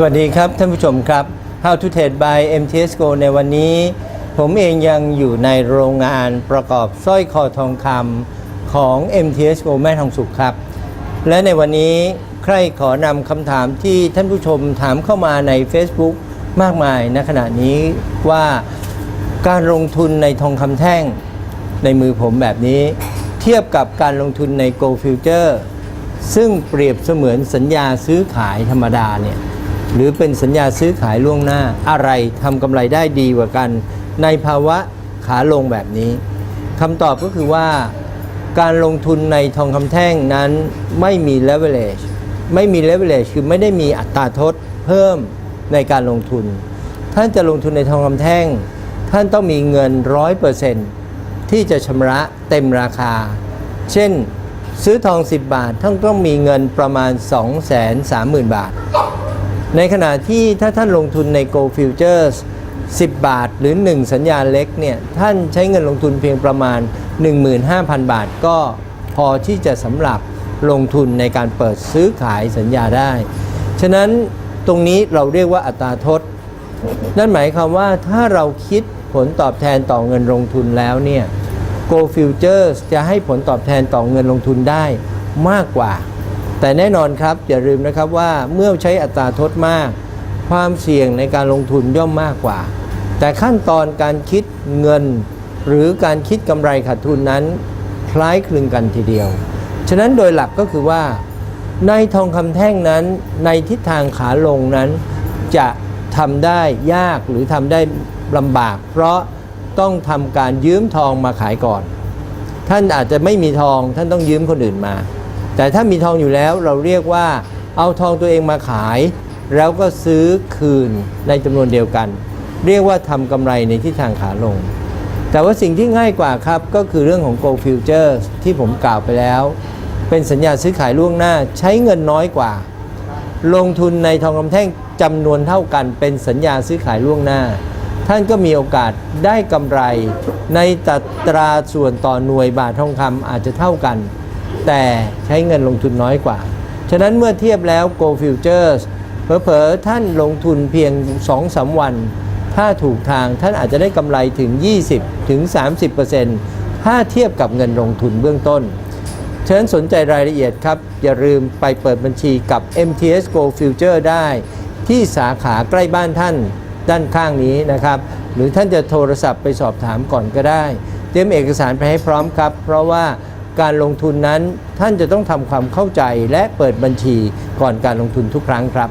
สวัสดีครับท่านผู้ชมครับ How to Trade by MTS Go ในวันนี้ ผมเองยังอยู่ในโรงงานประกอบสร้อยคอทองคำของ MTS Go แม่ทองสุขครับ และในวันนี้ใครขอนำคำถามที่ท่านผู้ชมถามเข้ามาใน Facebook มากมายณขณะนี้ว่าการลงทุนในทองคำแท่งในมือผมแบบนี้ เทียบกับการลงทุนใน Go Future ซึ่งเปรียบเสมือนสัญญาซื้อขายธรรมดาเนี่ย หรือเป็นสัญญาซื้อขายล่วงหน้าอะไรทำกำไรได้ดีกว่ากัน ในภาวะขาลงแบบนี้คำตอบก็คือว่าการลงทุนในทองคำแท่งนั้นไม่มี leverage ไม่มี leverage คือไม่ได้มีอัตราทดเพิ่มในการลงทุน ท่านจะลงทุนในทองคำแท่ง ท่านต้องมีเงิน 100%ที่จะชำระเต็มราคา เช่นซื้อทอง 10 บาท ท่านต้องมีเงินประมาณ 230,000 บาท ในขณะที่ถ้าท่านลงทุนใน Go Futures 10 บาทหรือ 1 สัญญาเล็กเนี่ยท่านใช้เงินลงทุนเพียงประมาณ 15,000 บาทก็พอที่จะสำหรับลงทุนในการเปิดซื้อขายสัญญาได้ ฉะนั้นตรงนี้เราเรียกว่าอัตราทด นั่นหมายความว่าถ้าเราคิดผลตอบแทนต่อเงินลงทุนแล้วเนี่ย Go Futures จะให้ผลตอบแทนต่อเงินลงทุนได้มากกว่า แต่แน่นอนครับอย่าลืมนะครับว่าเมื่อใช้อัตราทดมาก ความเสี่ยงในการลงทุนย่อมมากกว่า แต่ขั้นตอนการคิดเงิน หรือการคิดกำไรขาดทุนนั้น คล้ายคลึงกันทีเดียว ฉะนั้นโดยหลักก็คือว่า ในทองคำแท่งนั้นในทิศทางขาลงนั้น จะทำได้ยากหรือทำได้ลำบาก เพราะต้องทำการยืมทองมาขายก่อน ท่านอาจจะไม่มีทองท่านต้องยืมคนอื่นมา แต่ถ้ามีทองอยู่แล้วเราเรียกว่าเอาทองตัวเองมาขาย แล้วก็ซื้อคืนในจำนวนเดียวกัน เรียกว่าทำกำไรในทิศทางขาลง แต่ว่าสิ่งที่ง่ายกว่าครับก็คือเรื่องของ Go Futures ที่ผมกล่าวไปแล้ว เป็นสัญญาซื้อขายล่วงหน้าใช้เงินน้อยกว่า ลงทุนในทองคำแท่งจำนวนเท่ากัน เป็นสัญญาซื้อขายล่วงหน้า ท่านก็มีโอกาสได้กำไรในตัตราส่วนต่อหน่วยบาททองคำอาจจะเท่ากัน แต่ใช้เงินลงทุนน้อยกว่า ฉะนั้นเมื่อเทียบแล้ว Go Futures เผลอๆท่านลงทุนเพียง 2-3 วัน ถ้าถูกทางท่านอาจจะได้กำไรถึง20ถึง30%ถ้าเทียบกับเงินลงทุนเบื้องต้นเชิญสนใจรายละเอียดครับ อย่าลืมไปเปิดบัญชีกับ MTS Go Future ได้ ที่สาขาใกล้บ้านท่านด้านข้างนี้นะครับ หรือท่านจะโทรศัพท์ไปสอบถามก่อนก็ได้ เตรียมเอกสารไปให้พร้อมครับ เพราะว่า การลงทุนนั้นท่านจะต้องทำความเข้าใจและเปิดบัญชีก่อนการลงทุนทุกครั้งครับ